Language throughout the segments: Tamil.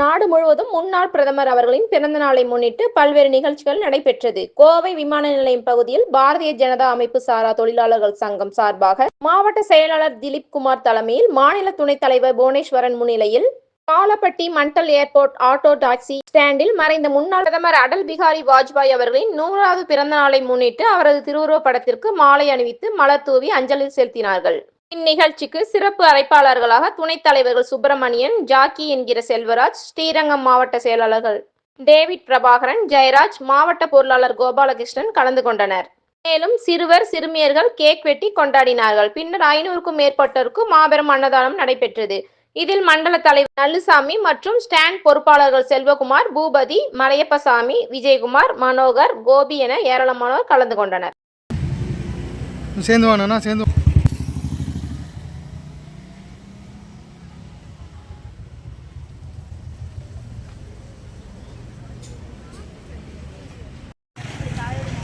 நாடு முழுவதும் முன்னாள் பிரதமர் அவர்களின் பிறந்த நாளை முன்னிட்டு பல்வேறு நிகழ்ச்சிகள் நடைபெற்றது. கோவை விமான நிலையம் பகுதியில் பாரதிய ஜனதா அமைப்பு சாரா தொழிலாளர்கள் சங்கம் சார்பாக மாவட்ட செயலாளர் திலீப் குமார் தலைமையில் மாநில துணைத் தலைவர் புவனேஸ்வரன் முன்னிலையில் Palapatti mandal airport auto taxi ஸ்டாண்டில் மறைந்த முன்னாள் பிரதமர் அடல் பிகாரி வாஜ்பாய் அவர்களின் நூறாவது பிறந்த நாளை முன்னிட்டு அவரது திருவுருவப் படத்திற்கு மாலை அணிவித்து மலர் தூவி அஞ்சலி செலுத்தினார்கள். இந்நிகழ்ச்சிக்கு சிறப்பு அழைப்பாளர்களாக துணைத் தலைவர்கள் சுப்பிரமணியன் ஜாக்கி என்கிற செல்வராஜ் ஸ்ரீரங்கம் மாவட்ட செயலாளர்கள் டேவிட் பிரபாகரன் ஜெயராஜ் மாவட்ட பொருளாளர் கோபாலகிருஷ்ணன் கலந்து கொண்டனர். மேலும் சிறுவர் சிறுமியர்கள் கேக் வெட்டி கொண்டாடினார்கள். பின்னர் ஐநூறுக்கும் மேற்பட்டோருக்கு மாபெரும் அன்னதானம் நடைபெற்றது. இதில் மண்டல தலைவர் நல்லுசாமி மற்றும் ஸ்டாண்ட் பொறுப்பாளர்கள் செல்வகுமார் பூபதி மலையப்பசாமி விஜயகுமார் மனோகர் கோபி என ஏராளமானோர் கலந்து கொண்டனர். சேர்ந்து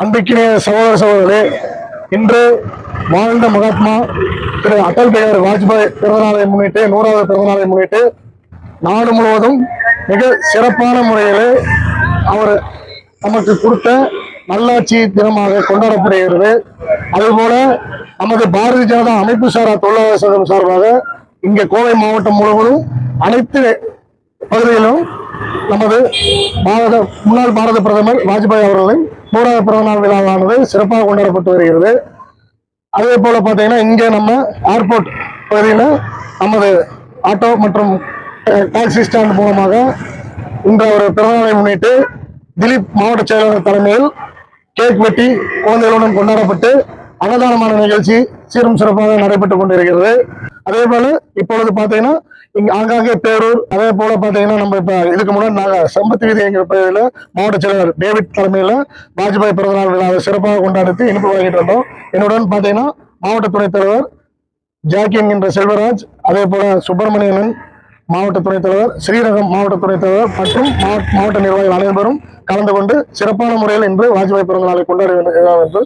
அன்பிக்கினிய சகோதர சகோதரர்களே இன்று வாழ்ந்த மகாத்மா திரு அடல் பிகாரி வாஜ்பாய் பிறந்தநாளை முன்னிட்டு நூறாவது பிறந்தநாளை முன்னிட்டு நாடு முழுவதும் மிக சிறப்பான முறையில் அவர் நமக்கு கொடுத்த நல்லாட்சி தினமாக கொண்டாடப்படுகிறது. அதுபோல நமது பாரதிய ஜனதா அமைப்பு சாரா தொழிலாளர் சங்கம் சார்பாக இங்கே கோவை மாவட்டம் முழுவதும் அனைத்து பகுதியிலும் நமது பாரத முன்னாள் பாரத பிரதமர் வாஜ்பாய் அவர்களின் நூறாவது பிறந்தநாள் விழாவானது சிறப்பாக கொண்டாடப்பட்டு வருகிறது. அதே போல் பார்த்தீங்கன்னா இங்கே நம்ம ஏர்போர்ட் பகுதியில் நமது ஆட்டோ மற்றும் டாக்ஸி ஸ்டாண்ட் மூலமாக இந்த ஒரு பிறந்தநாளை முன்னிட்டு திலீப் மாவட்ட செயலாளர் தலைமையில் கேக் வெட்டி குழந்தைகளுடன் கொண்டாடப்பட்டு அன்னதானமான நிகழ்ச்சி சீரும் சிறப்பாக நடைபெற்றுக் கொண்டிருக்கிறது. அதே போல இப்பொழுது பார்த்தீங்கன்னா இங்க ஆங்காங்கே பேரூர் அதே போல பார்த்தீங்கன்னா நம்ம இப்ப இதுக்கு முன்னாடி நாங்க சம்பத் வீதி எங்க பகுதியில மாவட்ட செயலர் டேவிட் தலைமையில் வாஜ்பாய் பிறந்தநாள் விழாவை சிறப்பாக கொண்டாடி இனிப்பு வழங்கிட்டு வந்தோம். என்னுடன் பாத்தீங்கன்னா மாவட்ட துணைத் தலைவர் ஜாக்கி என்கின்ற செல்வராஜ் அதே போல சுப்பிரமணியன் மாவட்ட துணைத் தலைவர் ஸ்ரீரங்கம் மாவட்ட துணைத் தலைவர் மற்றும் மாவட்ட நிர்வாகிகள் அனைவரும் கலந்து கொண்டு சிறப்பான முறையில் இன்று வாஜ்பாய் பிறந்த நாளை கொண்டாட வேண்டும் என்று